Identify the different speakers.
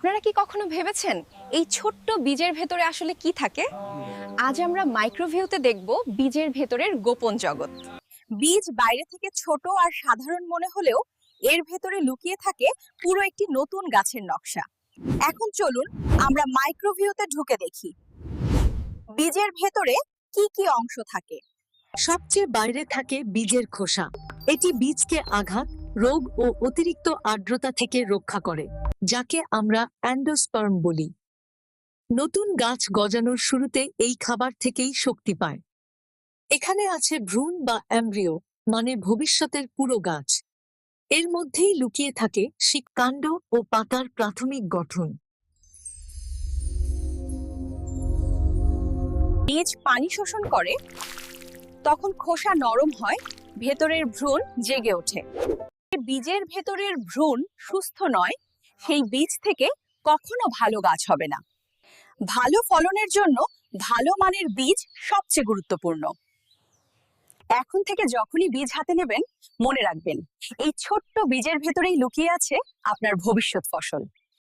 Speaker 1: আপনারা কি কখনো ভেবেছেন এই ছোট্ট বীজের ভেতরে আসলে কি থাকে? আজ আমরা মাইক্রোভিউতে দেখব বীজের ভেতরের গোপন জগৎ। বীজ বাইরে থেকে ছোট আর সাধারণ মনে হলেও এর ভেতরে লুকিয়ে থাকে পুরো একটি নতুন গাছের নকশা। এখন চলুন আমরা মাইক্রোভিউতে ঢুকে দেখি। বীজের ভেতরে কি কি অংশ থাকে?
Speaker 2: সবচেয়ে বাইরে থাকে বীজের খোসা। এটি বীজকে আঘাত রোগ ও অতিরিক্ত আর্দ্রতা থেকে রক্ষা করে, যাকে আমরা অ্যান্ডোস্পার্ম বলি। নতুন গাছ গজানোর শুরুতে এই খাবার থেকেই শক্তি পায়। এখানে আছে ভ্রূণ বা অ্যাম্ব্রিও মানে ভবিষ্যতের পুরো গাছ। এর মধ্যেই লুকিয়ে থাকে শিক কাণ্ড ও পাতার প্রাথমিক গঠন।
Speaker 1: বীজ পানি শোষণ করে, তখন খোসা নরম হয়, ভেতরের ভ্রূণ জেগে ওঠে। বীজের ভেতরের ভ্রূণ সুস্থ নয়, সেই বীজ থেকে কখনো ভালো গাছ হবে না। ভালো ফলনের জন্য ভালো মানের বীজ সবচেয়ে গুরুত্বপূর্ণ। এখন থেকে যখনই বীজ হাতে নেবেন, মনে রাখবেন, এই ছোট্ট বীজের ভেতরেই লুকিয়ে আছে আপনার ভবিষ্যৎ ফসল।